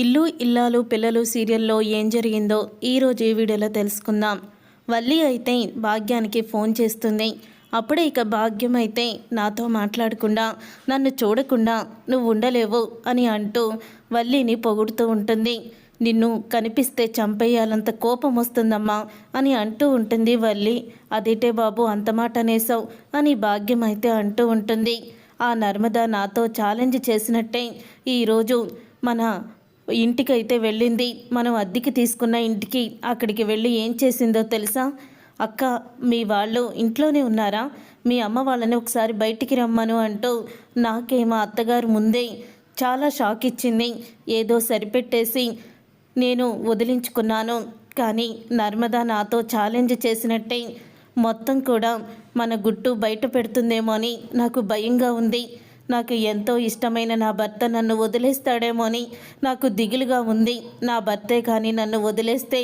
ఇల్లు ఇల్లాలు పిల్లలు సీరియల్లో ఏం జరిగిందో ఈరోజు ఈ వీడియోలో తెలుసుకుందాం. వల్లి అయితే భాగ్యానికి ఫోన్ చేస్తుంది. అప్పుడే ఇక భాగ్యం అయితే నాతో మాట్లాడకుండా నన్ను చూడకుండా నువ్వు ఉండలేవు అని అంటూ వల్లిని పొగుడుతూ ఉంటుంది. నిన్ను కనిపిస్తే చంపేయాలంత కోపం వస్తుందమ్మా అని అంటూ ఉంటుంది వల్లి. అదేటే బాబు అంత మాట అనేసావు అని భాగ్యం అయితే అంటూ ఉంటుంది. ఆ నర్మద నాతో ఛాలెంజ్ చేసినట్టే ఈరోజు మన ఇంటికైతే వెళ్ళింది. మనం అద్దెకి తీసుకున్న ఇంటికి అక్కడికి వెళ్ళి ఏం చేసిందో తెలుసా? అక్క మీ వాళ్ళు ఇంట్లోనే ఉన్నారా? మీ అమ్మ వాళ్ళని ఒకసారి బయటికి రమ్మను అంటూ నాకేమో అత్తగారు ముందే చాలా షాక్ ఇచ్చింది. ఏదో సరిపెట్టేసి నేను వదిలించుకున్నాను. కానీ నర్మదా నాతో ఛాలెంజ్ చేసినట్టే మొత్తం కూడా మన గుట్టు బయట పెడుతుందేమో అని నాకు భయంగా ఉంది. నాకు ఎంతో ఇష్టమైన నా భర్త నన్ను వదిలేస్తాడేమో అని నాకు దిగులుగా ఉంది. నా భర్తే కానీ నన్ను వదిలేస్తే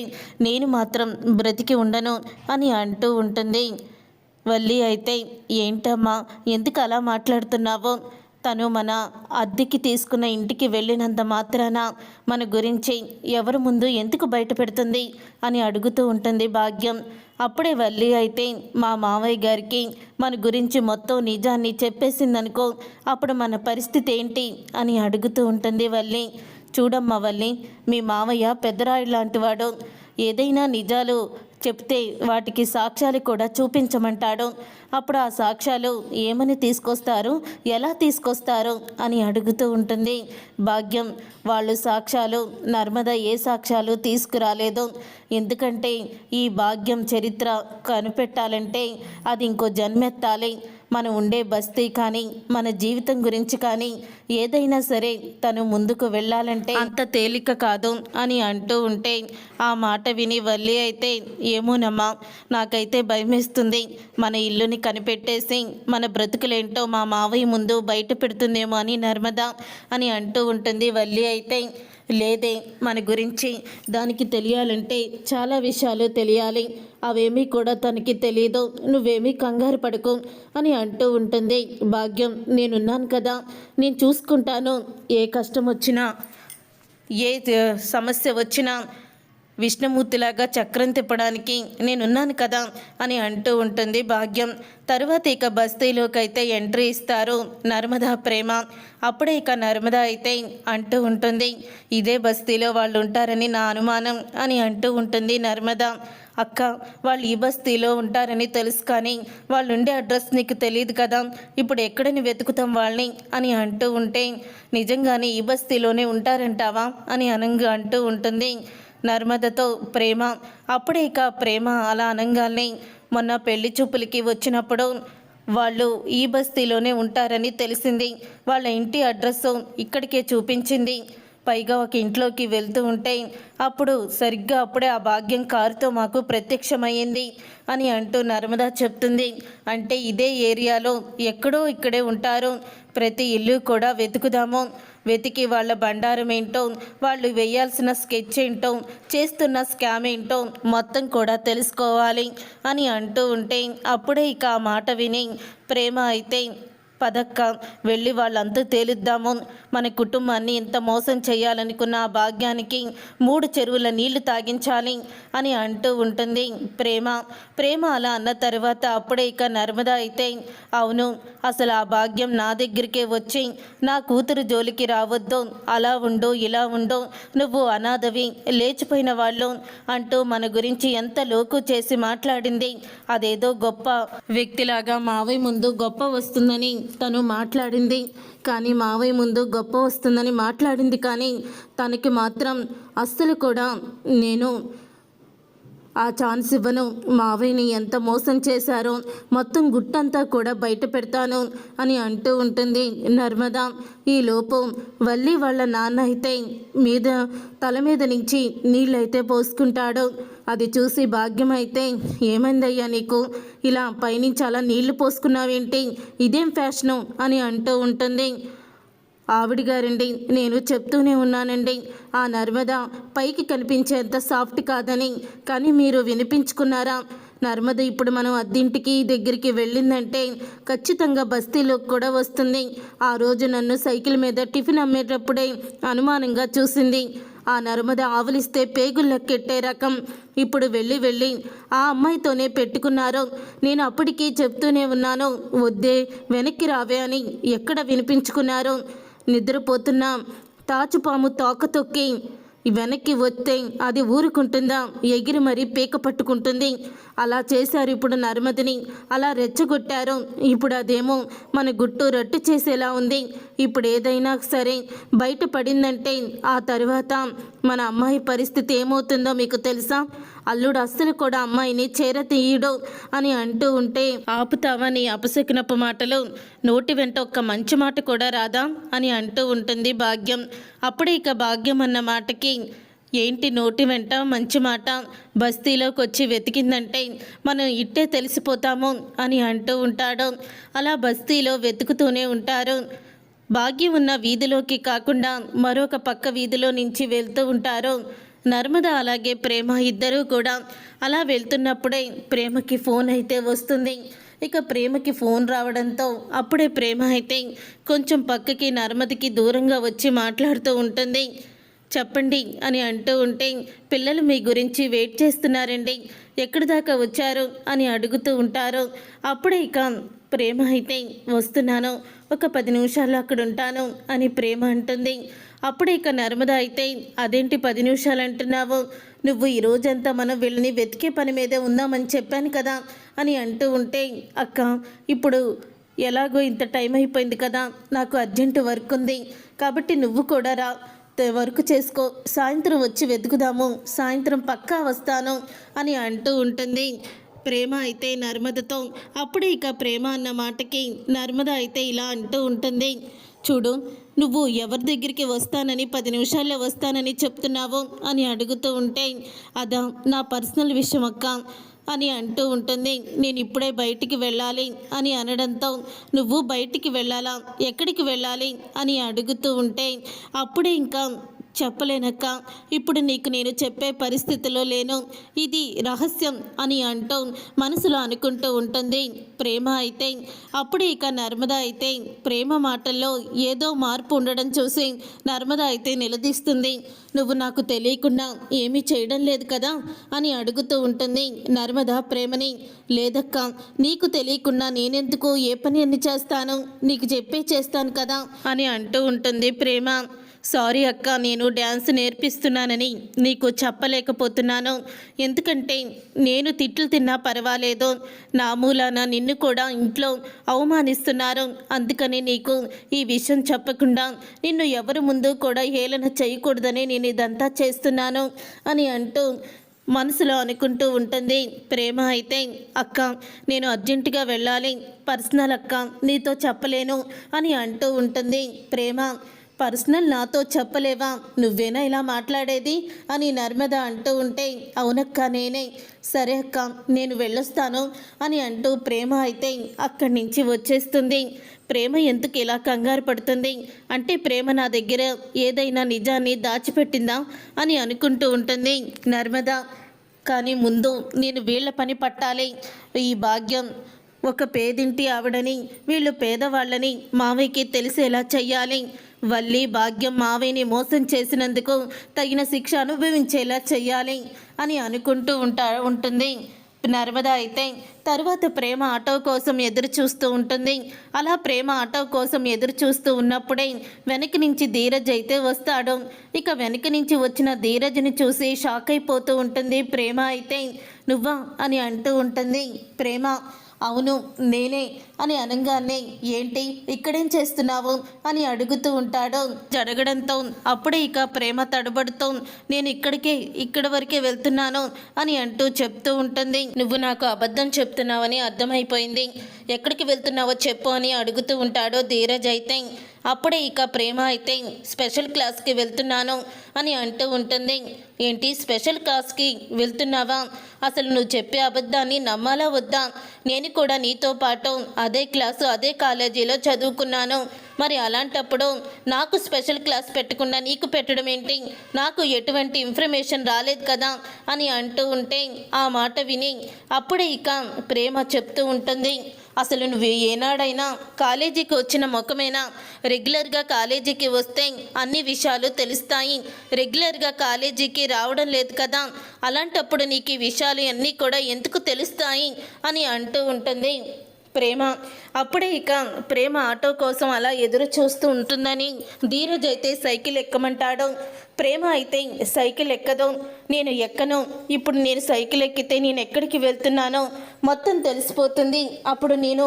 నేను మాత్రం బ్రతికి ఉండను అని అంటూ ఉంటుంది. వల్లి అయితే ఏంటమ్మా ఎందుకు అలా మాట్లాడుతున్నావో? తను మన అద్దెకి తీసుకున్న ఇంటికి వెళ్ళినంత మాత్రాన మన గురించి ఎవరి ముందు ఎందుకు బయట పెడుతుంది అని అడుగుతూ ఉంటుంది భాగ్యం. అప్పుడే వల్లి అయితే మా మావయ్య గారికి మన గురించి మొత్తం నిజాన్ని చెప్పేసిందనుకో అప్పుడు మన పరిస్థితి ఏంటి అని అడుగుతూ ఉంటుంది వల్లి. చూడమ్మా వల్లి మీ మావయ్య పెద్దరాయుడు లాంటివాడు. ఏదైనా నిజాలు చెప్తే వాటికి సాక్ష్యాలు కూడా చూపించమంటాడు. అప్పుడు ఆ సాక్ష్యాలు ఏమని తీసుకొస్తారు? ఎలా తీసుకొస్తారు? అని అడుగుతూ ఉంటుంది. భాగ్యం వాళ్ళు సాక్ష్యాలు నర్మద ఏ సాక్ష్యాలు తీసుకురాలేదు. ఎందుకంటే ఈ భాగ్యం చరిత్ర కనిపెట్టాలంటే అది ఇంకో జన్మెత్తాలి. మనం ఉండే బస్తీ కానీ మన జీవితం గురించి కానీ ఏదైనా సరే తను ముందుకు వెళ్ళాలంటే అంత తేలిక కాదు అని అంటూ ఉంటే ఆ మాట విని వల్లి అయితే ఏమోనమ్మా నాకైతే భయమేస్తుంది. మన ఇల్లుని కనిపెట్టేసి మన బ్రతుకులేంటో మా మావయ్య ముందు బయట పెడుతుందేమో అని నర్మద అని అంటూ ఉంటుంది వల్లి అయితే. లేదే మన గురించి. దానికి తెలియాలంటే చాలా విషయాలు తెలియాలి. అవేమీ కూడా తనకి తెలియదు నువ్వేమీ కంగారు పడకు అని అంటూ ఉంటుంది. భాగ్యం నేనున్నాను కదా. నేను చూసుకుంటాను ఏ కష్టం వచ్చినా ఏ సమస్య వచ్చినా. విష్ణుమూర్తిలాగా చక్రం తిప్పడానికి నేనున్నాను కదా అని అంటూ ఉంటుంది భాగ్యం. తరువాత ఇక బస్తీలోకి అయితే ఎంట్రీ ఇస్తారు నర్మదా ప్రేమ. అప్పుడే ఇక నర్మదా అయితే అంటూ ఉంటుంది ఇదే బస్తీలో వాళ్ళు ఉంటారని నా అనుమానం అని అంటూ ఉంటుంది నర్మదా. అక్క వాళ్ళు ఈ బస్తీలో ఉంటారని తెలుసు కానీ వాళ్ళు ఉండే అడ్రస్ నీకు తెలియదు కదా ఇప్పుడు ఎక్కడని వెతుకుతాం వాళ్ళని అని అంటూ ఉంటే నిజంగానే ఈ బస్తీలోనే ఉంటారంటావా అని అనంగా అంటూ ఉంటుంది. నర్మదతో ప్రేమ. అప్పుడే ఇక ప్రేమ అలా అనంగానే మొన్న పెళ్ళి చూపులకి వచ్చినప్పుడు వాళ్ళు ఈ బస్తీలోనే ఉంటారని తెలిసింది. వాళ్ళ ఇంటి అడ్రస్ ఇక్కడికే చూపించింది. పైగా ఒక ఇంట్లోకి వెళ్తూ ఉంటే అప్పుడు సరిగ్గా అప్పుడే ఆ భాగ్యం కారుతో మాకు ప్రత్యక్షమయ్యింది అని అంటూ నర్మదా చెప్తుంది. అంటే ఇదే ఏరియాలో ఎక్కడో ఇక్కడే ఉంటారు. ప్రతి ఇల్లు కూడా వెతుకుదాము. వెతికి వాళ్ళ బండారం ఏంటో వాళ్ళు వేయాల్సిన స్కెచ్ ఏంటో చేస్తున్న స్కామ్ ఏంటో మొత్తం కూడా తెలుసుకోవాలి అని అంటూ ఉంటే అప్పుడే ఇక ఆ మాట విని ప్రేమ అయితే పదక్క వెళ్ళి వాళ్ళంతా తేలిద్దాము. మన కుటుంబాన్ని ఇంత మోసం చేయాలనుకున్న ఆ భాగ్యానికి మూడు చెరువుల నీళ్ళు తాగించాలి అని అంటూ ఉంటుంది ప్రేమ. ప్రేమ అలా అన్న తర్వాత అప్పుడే ఇక నర్మద అయితే అవును అసలు ఆ భాగ్యం నా దగ్గరికే వచ్చి నా కూతురు జోలికి రావద్దు అలా ఉండు ఇలా ఉండు నువ్వు అనాథవి లేచిపోయిన వాళ్ళు అంటూ మన గురించి ఎంత లోకు చేసి మాట్లాడింది అదేదో గొప్ప వ్యక్తిలాగా మావయ్య ముందు గొప్ప వస్తుందని తను మాట్లాడింది. కానీ మావయ్య ముందు గొప్ప వస్తుందని మాట్లాడింది. కానీ తనకి మాత్రం అస్సలు కూడా నేను ఆ ఛాన్స్ ఇవ్వను. మావయ్యని ఎంత మోసం చేశారో మొత్తం గుట్టంతా కూడా బయట పెడతాను అని అంటూ ఉంటుంది నర్మద. ఈ వల్లి వాళ్ళ నాన్న అయితే మీద తల మీద నుంచి నీళ్ళైతే పోసుకుంటాడు. అది చూసి భాగ్యం అయితే ఏమైందయ్యా నీకు? ఇలా పైనుంచి అలా నీళ్ళు పోసుకున్నావేంటి? ఇదేం ఫ్యాషను? అని అంటూ ఉంటుంది. ఆవిడ గారండి నేను చెప్తూనే ఉన్నానండి. ఆ నర్మద పైకి కనిపించేంత సాఫ్ట్ కాదని కానీ మీరు వినిపించుకున్నారా? నర్మద ఇప్పుడు మనం అద్దింటికి దగ్గరికి వెళ్ళిందంటే ఖచ్చితంగా బస్తీలోకి కూడా వస్తుంది. ఆ రోజు నన్ను సైకిల్ మీద టిఫిన్ అమ్మేటప్పుడే అనుమానంగా చూసింది. ఆ నర్మద ఆవులిస్తే పేగుల్లెక్కెట్టే రకం. ఇప్పుడు వెళ్ళి వెళ్ళి ఆ అమ్మాయితోనే పెట్టుకున్నారు. నేను అప్పటికీ చెప్తూనే ఉన్నాను. వద్దే వెనక్కి రావే అని ఎక్కడ వినిపించుకున్నారు. నిద్రపోతున్నా. తాచుపాము తోక తొక్కి వెనక్కి వస్తే అది ఊరుకుంటుందా? ఎగిరి మరీ పీక పట్టుకుంటుంది. అలా చేశారు ఇప్పుడు నర్మదిని. అలా రెచ్చగొట్టారు. ఇప్పుడు అదేమో మన గుట్టు రట్టు చేసేలా ఉంది. ఇప్పుడు ఏదైనా సరే బయట పడిందంటే ఆ తర్వాత మన అమ్మాయి పరిస్థితి ఏమవుతుందో మీకు తెలుసా? అల్లుడు అస్సలు కూడా అమ్మాయిని చేరతీయడు అని అంటూ ఉంటే ఆపుతావని అపశకునపు మాటలు. నోటి వెంట ఒక్క మంచి మాట కూడా రాదా అని అంటూ ఉంటుంది భాగ్యం. అప్పుడే ఇక భాగ్యం అన్న మాటకి ఏంటి నోటి వెంట మంచి మాట? బస్తీలోకి వచ్చి వెతికిందంటే మనం ఇట్టే తెలిసిపోతాము అని అంటూ ఉంటాడు. అలా బస్తీలో వెతుకుతూనే ఉంటారు. భాగ్యం ఉన్న వీధిలోకి కాకుండా మరొక పక్క వీధిలో నుంచి వెళ్తూ ఉంటారు. నర్మద అలాగే ప్రేమ ఇద్దరూ కూడా అలా వెళ్తున్నప్పుడే ప్రేమకి ఫోన్ అయితే వస్తుంది. ఇక ప్రేమకి ఫోన్ రావడంతో అప్పుడే ప్రేమ అయితే కొంచెం పక్కకి నర్మదికి దూరంగా వచ్చి మాట్లాడుతూ ఉంటుంది. చెప్పండి అని అంటూ ఉంటే పిల్లలు మీ గురించి వెయిట్ చేస్తున్నారండి. ఎక్కడి దాకా వచ్చారు అని అడుగుతూ ఉంటారు. అప్పుడే ఇక ప్రేమ అయితే వస్తున్నాను. ఒక పది నిమిషాలు అక్కడ ఉంటాను అని ప్రేమ అంటుంది. అప్పుడే ఇక నర్మద అయితే అదేంటి పది నిమిషాలు అంటున్నావు? నువ్వు ఈ రోజంతా మనం వీళ్ళని వెతికే పని మీదే ఉందామని చెప్పాను కదా అని అంటూ ఉంటే అక్క ఇప్పుడు ఎలాగో ఇంత టైం అయిపోయింది కదా నాకు అర్జెంటు వర్క్ ఉంది. కాబట్టి నువ్వు కూడా రా. వర్క్ చేసుకో సాయంత్రం వచ్చి వెతుకుదాము సాయంత్రం పక్కా వస్తాను అని అంటూ ఉంటుంది. ప్రేమ అయితే నర్మదతో అప్పుడే ఇక ప్రేమ అన్న మాటకి నర్మద అయితే ఇలా అంటూ ఉంటుంది. చూడు నువ్వు ఎవరి దగ్గరికి వస్తానని పది నిమిషాల్లో వస్తానని చెప్తున్నావు అని అడుగుతూ ఉంటే అదా నా పర్సనల్ విషయం అక్క. అని అంటూ ఉంటుంది. నేను ఇప్పుడే బయటికి వెళ్ళాలి అని అనడంతో నువ్వు బయటికి వెళ్ళాలా? ఎక్కడికి వెళ్ళాలి? అని అడుగుతూ ఉంటే అప్పుడే ఇంకా చెప్పలేనక్క. ఇప్పుడు నీకు నేను చెప్పే పరిస్థితిలో లేను. ఇది రహస్యం అని అంటూ మనసులో అనుకుంటూ ఉంటుంది. ప్రేమ అయితే అప్పుడే ఇక నర్మద అయితే ప్రేమ మాటల్లో ఏదో మార్పు ఉండడం చూసి నర్మద అయితే నిలదీస్తుంది. నువ్వు నాకు తెలియకుండా ఏమీ చేయడం లేదు కదా? అని అడుగుతూ ఉంటుంది నర్మద ప్రేమని. లేదక్క నీకు తెలియకుండా నేనెందుకు ఏ పని అన్ని చేస్తాను? నీకు చెప్పే చేస్తాను కదా? అని అంటూ ఉంటుంది ప్రేమ. సారీ అక్క నేను డ్యాన్స్ నేర్పిస్తున్నానని నీకు చెప్పలేకపోతున్నాను. ఎందుకంటే నేను తిట్లు తిన్నా పర్వాలేదు. నా మూలాన నిన్ను కూడా ఇంట్లో అవమానిస్తున్నారు. అందుకని నీకు ఈ విషయం చెప్పకుండా నిన్ను ఎవరి ముందు కూడా హేళన చేయకూడదని నేను ఇదంతా చేస్తున్నాను అని అంటూ మనసులో అనుకుంటూ ఉంటుంది. ప్రేమ అయితే అక్క నేను అర్జెంటుగా వెళ్ళాలి. పర్సనల్ అక్క నీతో చెప్పలేను అని అంటూ ఉంటుంది. ప్రేమ పర్సనల్ నాతో చెప్పలేవా? నువ్వేనా ఇలా మాట్లాడేది? అని నర్మద అంటూ ఉంటే అవునక్క నేనే. సరే అక్క నేను వెళ్ళొస్తాను అని అంటూ ప్రేమ అయితే అక్కడి నుంచి వచ్చేస్తుంది. ప్రేమ ఎందుకు ఇలా కంగారు పడుతుంది? అంటే ప్రేమ నా దగ్గర ఏదైనా నిజాన్ని దాచిపెట్టిందా? అని అనుకుంటూ ఉంటుంది నర్మద. కానీ ముందు నేను వీళ్ళ పని పట్టాలి. ఈ భాగ్యం ఒక పేదింటి ఆవిడని వీళ్ళు పేదవాళ్ళని మావయ్యకి తెలిసేలా చెయ్యాలి. వల్లి భాగ్యం మావయ్యని మోసం చేసినందుకు తగిన శిక్ష అనుభవించేలా చెయ్యాలి అని అనుకుంటూ ఉంటా ఉంటుంది. నర్మద అయితే తర్వాత ప్రేమ ఆటో కోసం ఎదురు చూస్తూ ఉంటుంది. అలా ప్రేమ ఆటో కోసం ఎదురు చూస్తూ ఉన్నప్పుడే వెనక నుంచి ధీరజ్ అయితే వస్తాడు. ఇక వెనక నుంచి వచ్చిన ధీరజ్ని చూసి షాక్ అయిపోతూ ఉంటుంది. ప్రేమ అయితే నువ్వా అని అంటూ ఉంటుంది. ప్రేమ అవును నేనే అని అనగానే ఏంటి? ఇక్కడేం చేస్తున్నావు? అని అడుగుతూ ఉంటాడు. జరగడంతో అప్పుడే ఇక ప్రేమ తడబడుతూ నేను ఇక్కడికే ఇక్కడ వరకే వెళ్తున్నాను అని అంటూ చెప్తూ ఉంటుంది. నువ్వు నాకు అబద్ధం చెప్తున్నావని అర్థమైపోయింది. ఎక్కడికి వెళ్తున్నావో చెప్పు అని అడుగుతూ ఉంటాడు ధీరజ్ అయితే. అప్పుడే ఇక ప్రేమ అయితే స్పెషల్ క్లాస్కి వెళ్తున్నాను అని అంటూ ఉంటుంది. ఏంటి? స్పెషల్ క్లాస్కి వెళ్తున్నావా? అసలు నువ్వు చెప్పే అబద్ధాన్ని నమ్మాలా వద్దా? నేను కూడా నీతో పాటు అదే క్లాసు అదే కాలేజీలో చదువుకున్నాను. మరి అలాంటప్పుడు నాకు స్పెషల్ క్లాస్ పెట్టకుండా నీకు పెట్టడం ఏంటి? నాకు ఎటువంటి ఇన్ఫర్మేషన్ రాలేదు కదా? అని అంటూ ఉంటే ఆ మాట విని అప్పుడే ఇక ప్రేమ చెప్తూ ఉంటుంది. అసలు నువ్వు ఏనాడైనా కాలేజీకి వచ్చిన ముఖమేనా? రెగ్యులర్గా కాలేజీకి వస్తే అన్ని విషయాలు తెలుస్తాయి. రెగ్యులర్గా కాలేజీకి రావడం లేదు కదా? అలాంటప్పుడు నీకు ఈ విషయాలు అన్నీ కూడా ఎందుకు తెలుస్తాయి? అని అంటూ ఉంటుంది. ప్రేమ. అప్పుడే ఇక ప్రేమ ఆటో కోసం అలా ఎదురు చూస్తూ ఉంటుందని ధీరజ్ అయితే సైకిల్ ఎక్కమంటాడు. ప్రేమ అయితే సైకిల్ ఎక్కదు. నేను ఎక్కను. ఇప్పుడు నేను సైకిల్ ఎక్కితే నేను ఎక్కడికి వెళ్తున్నానో మొత్తం తెలిసిపోతుంది. అప్పుడు నేను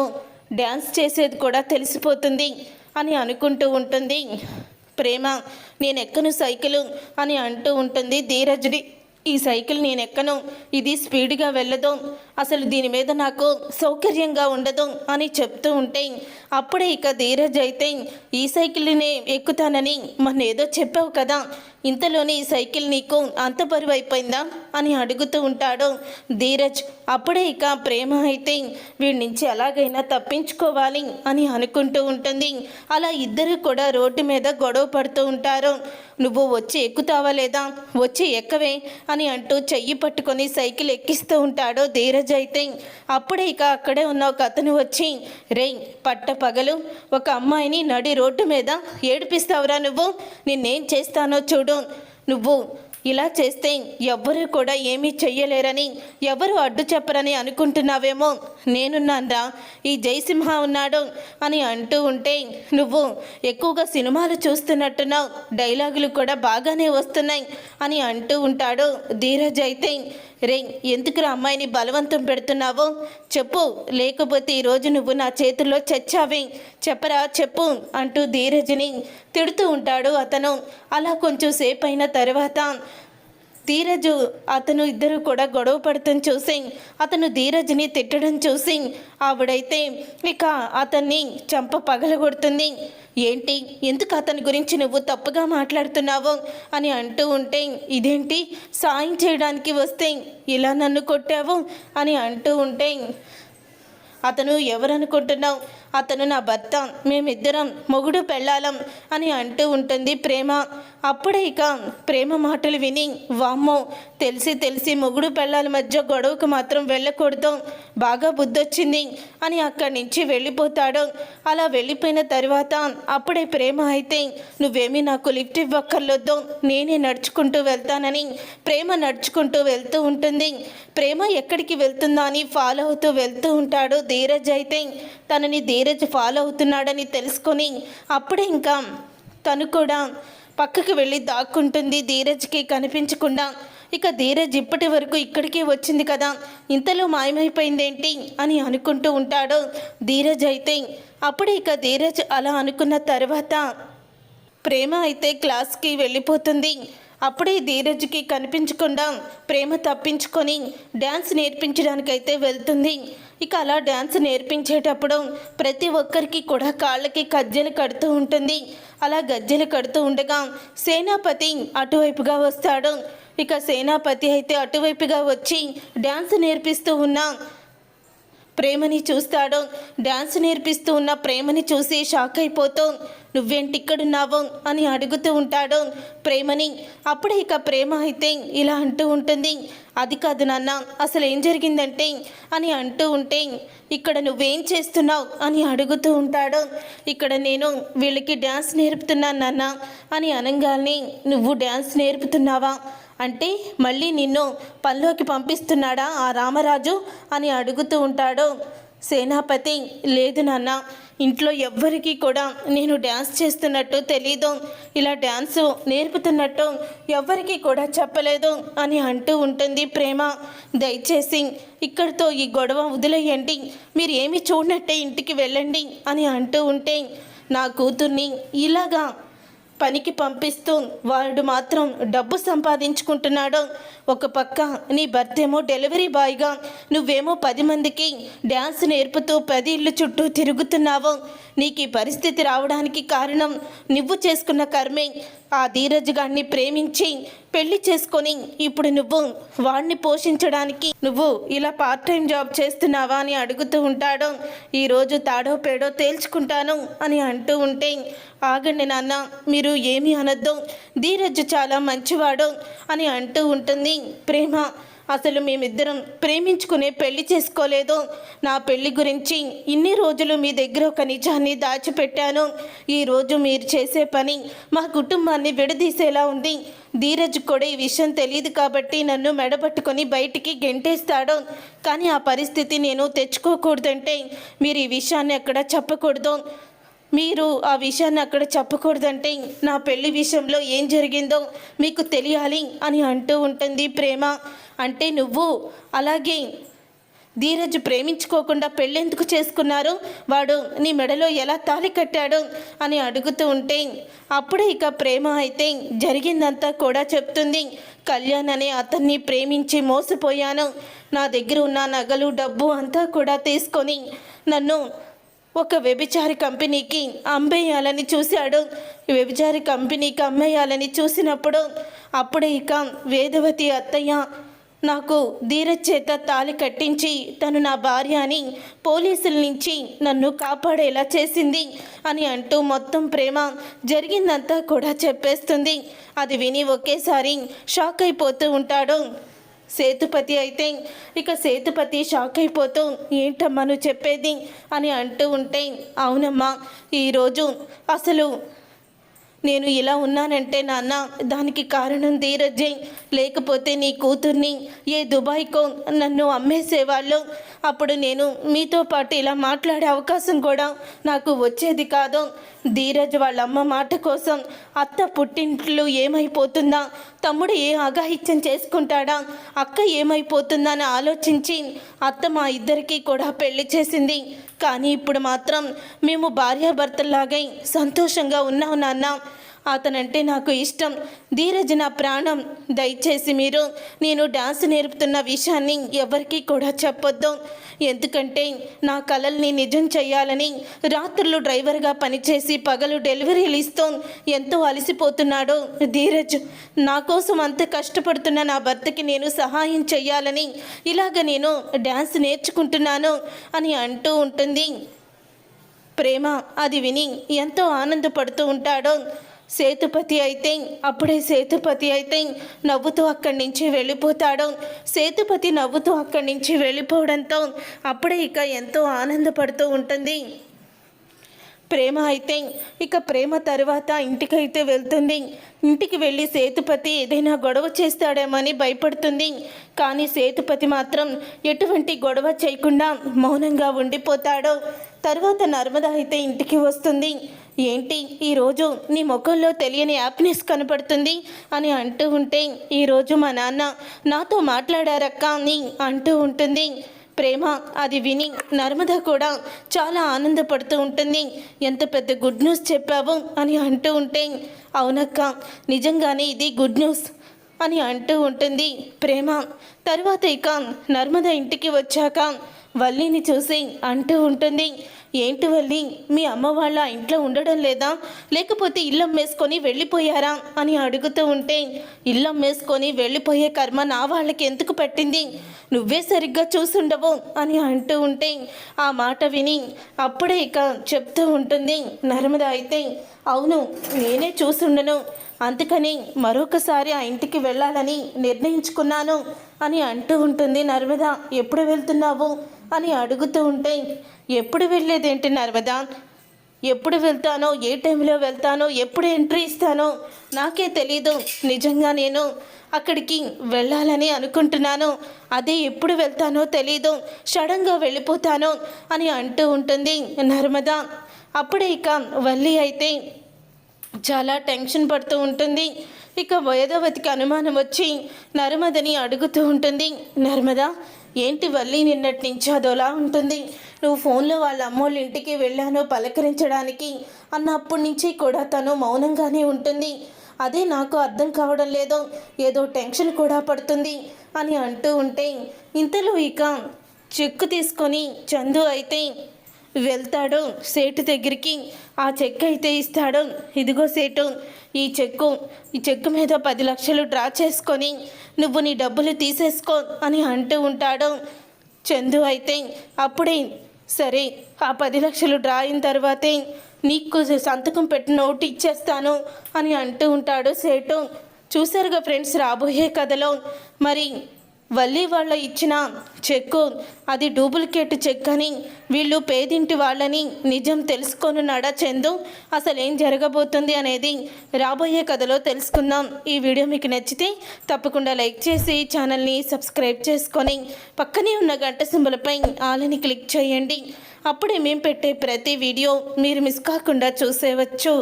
డ్యాన్స్ చేసేది కూడా తెలిసిపోతుంది అని అనుకుంటూ ఉంటుంది. ప్రేమ నేను ఎక్కను సైకిల్ అని అంటూ ఉంటుంది ధీరజ్డి ఈ సైకిల్ నేను ఎక్కను. ఇది స్పీడ్గా వెళ్ళదు. అసలు దీని మీద నాకు సౌకర్యంగా ఉండదు అని చెప్తూ ఉంటే అప్పుడే ఇక ధీరజ్ అయితే ఈ సైకిల్నే ఎక్కుతానని మన ఏదో చెప్పావు కదా ఇంతలోనే ఈ సైకిల్ నీకు అంత బరువు అయిపోయిందా అని అడుగుతూ ఉంటాడు ధీరజ్. అప్పుడే ఇక ప్రేమ అయితే వీడి నుంచి ఎలాగైనా తప్పించుకోవాలి అని అనుకుంటూ ఉంటుంది. అలా ఇద్దరు కూడా రోడ్డు మీద గొడవ పడుతూ ఉంటారు. నువ్వు వచ్చి ఎక్కుతావా లేదా? వచ్చి ఎక్కవే అని అంటూ చెయ్యి పట్టుకొని సైకిల్ ఎక్కిస్తూ ఉంటాడు ధీరజ్. అయితే అప్పుడే ఇక అక్కడే ఉన్న ఒక అతను వచ్చి రే పట్ట పగలు. ఒక అమ్మాయిని నడి రోడ్డు మీద ఏడిపిస్తావురా నువ్వు? నిన్నేం చేస్తానో చూడు. నువ్వు ఇలా చేస్తే ఎవ్వరూ కూడా ఏమీ చెయ్యలేరని ఎవరు అడ్డు చెప్పరని అనుకుంటున్నావేమో? నేనున్నాన్రా ఈ జయసింహ ఉన్నాడు అని అంటూ ఉంటే నువ్వు ఎక్కువగా సినిమాలు చూస్తున్నట్టున్నావు డైలాగులు కూడా బాగానే వస్తున్నాయి అని అంటూ ఉంటాడు ధీరజ్ అయితే. రే ఎందుకురా అమ్మాయిని బలవంతం పెడుతున్నావు? చెప్పు లేకపోతే ఈరోజు నువ్వు నా చేతుల్లో చచ్చావే. చెప్పరా చెప్పు అంటూ ధీరజ్ని తిడుతూ ఉంటాడు అతను. అలా కొంచెం సేపు అయిన తర్వాత ధీరజు అతను ఇద్దరు కూడా గొడవ పడటం చూసి అతను ధీరజ్ని తిట్టడం చూసి ఆవిడైతే ఇక అతన్ని చంప పగలగొడుతుంది. ఏంటి? ఎందుకు అతని గురించి నువ్వు తప్పుగా మాట్లాడుతున్నావు? అని అంటూ ఉంటే ఇదేంటి? సాయం చేయడానికి వస్తే ఇలా నన్ను కొట్టావు? అని అంటూ ఉంటే అతను ఎవరనుకుంటున్నావు? అతను నా భర్త మేమిద్దరం మొగుడు పెళ్ళాలం అని అంటూ ఉంటుంది ప్రేమ. అప్పుడే ఇక ప్రేమ మాటలు విని వామ్మో తెలిసి తెలిసి మొగుడు పెళ్ళాల మధ్య గొడవకు మాత్రం వెళ్ళకూడదు బాగా బుద్ధొచ్చింది అని అక్కడి నుంచి వెళ్ళిపోతాడు. అలా వెళ్ళిపోయిన తర్వాత అప్పుడే ప్రేమ అయితే నువ్వేమీ నాకు లిఫ్ట్ ఇవ్వక్కర్లొద్దు నేనే నడుచుకుంటూ వెళ్తానని ప్రేమ నడుచుకుంటూ వెళ్తూ ఉంటుంది. ప్రేమ ఎక్కడికి వెళ్తుందా అని ఫాలో అవుతూ వెళ్తూ ఉంటాడు ధీరజ్ అయితే. తనని ధీరజ్ ఫాలో అవుతున్నాడని తెలుసుకొని అప్పుడే ఇంకా తను కూడా పక్కకి వెళ్ళి దాక్కుంటుంది ధీరజ్కి కనిపించకుండా. ఇక ధీరజ్ ఇప్పటి వరకు ఇక్కడికే వచ్చింది కదా ఇంతలో మాయమైపోయిందేంటి అని అనుకుంటూ ఉంటాడు ధీరజ్ అయితే. అప్పుడే ఇక ధీరజ్ అలా అనుకున్న తర్వాత ప్రేమ అయితే క్లాస్కి వెళ్ళిపోతుంది. అప్పుడే ధీరజ్కి కనిపించకుండా ప్రేమ తప్పించుకొని డ్యాన్స్ నేర్పించడానికైతే వెళ్తుంది. ఇక అలా డ్యాన్స్ నేర్పించేటప్పుడు ప్రతి ఒక్కరికి కూడా కాళ్ళకి గజ్జెలు కడుతూ ఉంటుంది. అలా గజ్జెలు కడుతూ ఉండగా సేనాపతి అటువైపుగా వస్తాడు. ఇక సేనాపతి అయితే అటువైపుగా వచ్చి డ్యాన్స్ నేర్పిస్తూ ఉన్నా ప్రేమని చూస్తాడు. డ్యాన్స్ నేర్పిస్తూ ఉన్న ప్రేమని చూసి షాక్ అయిపోతూ నువ్వెంటిక్కడున్నావు అని అడుగుతూ ఉంటాడు. ప్రేమని అప్పుడే ఇక ప్రేమ అయితే ఇలా అంటూ ఉంటుంది. అది కాదు నాన్న అసలు ఏం జరిగిందంటే అని అంటూ ఉంటే ఇక్కడ నువ్వేం చేస్తున్నావు? అని అడుగుతూ ఉంటాడు. ఇక్కడ నేను వీళ్ళకి డ్యాన్స్ నేర్పుతున్నాను నాన్న అని అనగానే నువ్వు డ్యాన్స్ నేర్పుతున్నావా? అంటే మళ్ళీ నిన్ను పనిలోకి పంపిస్తున్నాడా ఆ రామరాజు అని అడుగుతూ ఉంటాడు. సేనాపతి లేదు నాన్న ఇంట్లో ఎవ్వరికీ కూడా నేను డ్యాన్స్ చేస్తున్నట్టు తెలీదు. ఇలా డ్యాన్స్ నేర్పుతున్నట్టు ఎవ్వరికీ కూడా చెప్పలేదు అని అంటూ ఉంటుంది ప్రేమ. దయచేసి ఇక్కడితో ఈ గొడవ వదిలేయండి. మీరు ఏమి చూడనట్టే ఇంటికి వెళ్ళండి అని అంటూ ఉంటే నా కూతుర్ని ఇలాగా పనికి పంపిస్తూ వాడు మాత్రం డబ్బు సంపాదించుకుంటున్నాడు. ఒక పక్క నీ భర్త ఏమో డెలివరీ బాయ్గా నువ్వేమో పది మందికి డ్యాన్స్ నేర్పుతూ పది ఇళ్ళు చుట్టూ తిరుగుతున్నావు. నీకు ఈ పరిస్థితి రావడానికి కారణం నువ్వు చేసుకున్న కర్మే. ఆ ధీరజ్ గారిని ప్రేమించి పెళ్ళి చేసుకొని ఇప్పుడు నువ్వు వాడిని పోషించడానికి నువ్వు ఇలా పార్ట్ టైం జాబ్ చేస్తున్నావా అని అడుగుతూ ఉంటాడు. ఈరోజు తాడో పేడో తేల్చుకుంటాను అని అంటూ ఉంటే ఆగండి నాన్న మీరు ఏమీ అనొద్దు. ధీరజ్ చాలా మంచివాడు అని అంటూ ఉంటుంది. ప్రేమ అసలు మేమిద్దరం ప్రేమించుకునే పెళ్ళి చేసుకోలేదు. నా పెళ్ళి గురించి ఇన్ని రోజులు మీ దగ్గర ఒక నిజాన్ని దాచిపెట్టాను. ఈరోజు మీరు చేసే పని మా కుటుంబాన్ని విడదీసేలా ఉంది. ధీరజ్ కూడా ఈ విషయం తెలియదు కాబట్టి నన్ను మెడబట్టుకొని బయటికి గెంటేస్తాడు. కానీ ఆ పరిస్థితి నేను తెచ్చుకోకూడదంటే మీరు ఈ విషయాన్ని అక్కడ చెప్పకూడదు. మీరు ఆ విషయాన్ని అక్కడ చెప్పకూడదంటే నా పెళ్ళి విషయంలో ఏం జరిగిందో మీకు తెలియాలి అని అంటూ ఉంటుంది ప్రేమ. అంటే నువ్వు అలాగే ధీరజ్ ప్రేమించుకోకుండా పెళ్ళెందుకు చేసుకున్నారు? వాడు నీ మెడలో ఎలా తాళి కట్టాడు? అని అడుగుతూ ఉంటే అప్పుడే ఇక ప్రేమ అయితే జరిగిందంతా కూడా చెప్తుంది. కళ్యాణ్ అనే అతన్ని ప్రేమించి మోసపోయాను. నా దగ్గర ఉన్న నగలు డబ్బు అంతా కూడా తీసుకొని నన్ను ఒక వ్యభిచారి కంపెనీకి అమ్మేయాలని చూశాడు. వ్యభిచారి కంపెనీకి అమ్మేయాలని చూసినప్పుడు అప్పుడే ఇక వేదవతి అత్తయ్య నాకు ధీరజ్ చేత తాలి కట్టించి తను నా భార్య అని పోలీసుల నుంచి నన్ను కాపాడేలా చేసింది అని అంటూ మొత్తం ప్రేమ జరిగిందంతా కూడా చెప్పేస్తుంది. అది విని ఒకేసారి షాక్ అయిపోతూ ఉంటాడు. సేతుపతి అయితే ఇక సేతుపతి షాక్ అయిపోతూ ఏంటమ్మా నువ్వు చెప్పేది? అని అంటూ ఉంటే అవునమ్మా ఈరోజు అసలు నేను ఇలా ఉన్నానంటే నాన్న దానికి కారణం ధీరజే లేకపోతే నీ కూతుర్ని ఏ దుబాయ్కో నన్ను అమ్మేసేవాళ్ళు. అప్పుడు నేను మీతో పాటు ఇలా మాట్లాడే అవకాశం కూడా నాకు వచ్చేది కాదు. ధీరజ్ వాళ్ళ అమ్మ మాట కోసం అత్త పుట్టింట్లు ఏమైపోతుందా? తమ్ముడు ఏ అగాహిత్యం చేసుకుంటాడా? అక్క ఏమైపోతుందా అని ఆలోచించి అత్త మా ఇద్దరికీ కూడా పెళ్ళి చేసింది. కానీ ఇప్పుడు మాత్రం మేము భార్యాభర్తల్లాగై సంతోషంగా ఉన్నాం నాన్న. అతనంటే నాకు ఇష్టం. ధీరజ్ నా ప్రాణం. దయచేసి మీరు నేను డాన్స్ నేర్పుతున్న విషయాన్ని ఎవరికీ కూడా చెప్పొద్దు. ఎందుకంటే నా కలల్ని నిజం చేయాలని రాత్రులు డ్రైవర్గా పనిచేసి పగలు డెలివరీలు ఇస్తూ ఎంతో అలసిపోతున్నాడు ధీరజ్. నా కోసం అంత కష్టపడుతున్న నా భర్తకి నేను సహాయం చేయాలని ఇలాగ నేను డ్యాన్స్ నేర్చుకుంటున్నాను అని అంటూ ఉంటుంది. ప్రేమ అది విని ఎంతో ఆనందపడుతూ ఉంటాడో. సేతుపతి అయితే అప్పుడే సేతుపతి అయితే నవ్వుతూ అక్కడి నుంచి వెళ్ళిపోతాడు. సేతుపతి నవ్వుతూ అక్కడి నుంచి వెళ్ళిపోవడంతో అప్పుడే ఇక ఎంతో ఆనందపడుతూ ఉంటుంది. ప్రేమ అయితే ఇక ప్రేమ తర్వాత ఇంటికైతే వెళ్తుంది. ఇంటికి వెళ్ళి సేతుపతి ఏదైనా గొడవ చేస్తాడేమని భయపడుతుంది. కానీ సేతుపతి మాత్రం ఎటువంటి గొడవ చేయకుండా మౌనంగా ఉండిపోతాడు. తర్వాత నర్మద అయితే ఇంటికి వస్తుంది. ఏంటి? ఈరోజు నీ ముఖంలో తెలియని హ్యాపీనెస్ కనపడుతుంది అని అంటూ ఉంటే ఈరోజు మా నాన్న నాతో మాట్లాడారక్క అని అంటూ ఉంటుంది. ప్రేమ అది విని నర్మద కూడా చాలా ఆనందపడుతూ ఉంటుంది. ఎంత పెద్ద గుడ్ న్యూస్ చెప్పావు అని అంటూ ఉంటే అవునక్క నిజంగానే ఇది గుడ్ న్యూస్ అని అంటూ ఉంటుంది. ప్రేమ తర్వాత ఇక నర్మద ఇంటికి వచ్చాక వల్లిని చూసి అంటూ ఉంటుంది ఏంటి వల్లి? మీ అమ్మ వాళ్ళ ఇంట్లో ఉండడం లేదా? లేకపోతే ఇల్లు అమ్మేసుకొని వెళ్ళిపోయారా? అని అడుగుతూ ఉంటే ఇల్లు అమ్మేసుకొని వెళ్ళిపోయే కర్మ నా వాళ్ళకి ఎందుకు పట్టింది? నువ్వే సరిగ్గా చూసుండవు అని అంటూ ఉంటే ఆ మాట విని అప్పుడే ఇక చెప్తూ ఉంటుంది నర్మద అయితే అవును నేనే చూసుండను. అందుకని మరొకసారి ఆ ఇంటికి వెళ్ళాలని నిర్ణయించుకున్నాను అని అంటూ ఉంటుంది నర్మద. ఎప్పుడు వెళ్తున్నావు? అని అడుగుతూ ఉంటే ఎప్పుడు వెళ్ళేదేంటి నర్మదా? ఎప్పుడు వెళ్తానో ఏ టైంలో వెళ్తానో ఎప్పుడు ఎంట్రీ ఇస్తానో నాకే తెలీదు. నిజంగా నేను అక్కడికి వెళ్ళాలని అనుకుంటున్నాను. అదే ఎప్పుడు వెళ్తానో తెలీదు. సడన్గా వెళ్ళిపోతాను అని అంటూ ఉంటుంది నర్మద. అప్పుడే ఇక వల్లి అయితే చాలా టెన్షన్ పడుతూ ఉంటుంది. ఇక వేదవతికి అనుమానం వచ్చి నర్మదని అడుగుతూ ఉంటుంది నర్మద ఏంటి వల్లి నిన్నటి నుంచి అదోలా ఉంటుంది? నువ్వు ఫోన్లో వాళ్ళ అమ్మోళ్ళ ఇంటికి వెళ్ళాను పలకరించడానికి అన్నప్పటి నుంచి కూడా తను మౌనంగానే ఉంటుంది. అదే నాకు అర్థం కావడం లేదు. ఏదో టెన్షన్ కూడా పడుతుంది అని అంటూ ఉంటే ఇంతలో ఇక చెక్కు తీసుకొని చందు అయితే వెళ్తాడు సేటు దగ్గరికి. ఆ చెక్ అయితే ఇస్తాడు. ఇదిగో సేటు ఈ చెక్కు ఈ చెక్కు మీద పది లక్షలు డ్రా చేసుకొని నువ్వు నీ డబ్బులు తీసేసుకో అని అంటూ ఉంటాడు. చందు అయితే అప్పుడే సరే ఆ పది లక్షలు డ్రా అయిన తర్వాతే నీకు సంతకం పెట్టి నోటు ఇచ్చేస్తాను అని అంటూ ఉంటాడు సేటు. చూసారుగా ఫ్రెండ్స్ రాబోయే కథలో మరి వల్లి వాళ్ళ ఇచ్చిన చెక్కు అది డూప్లికేట్ చెక్ అని వీళ్ళు పేదింటి వాళ్ళని నిజం తెలుసుకొనున్నాడా చందు అసలు ఏం జరగబోతుంది అనేది రాబోయే కథలో తెలుసుకుందాం. ఈ వీడియో మీకు నచ్చితే తప్పకుండా లైక్ చేసి ఛానల్ని సబ్స్క్రైబ్ చేసుకొని పక్కనే ఉన్న గంట సింబలపై ఆలని క్లిక్ చేయండి. అప్పుడే మేము పెట్టే ప్రతి వీడియో మీరు మిస్ కాకుండా చూసేవచ్చు.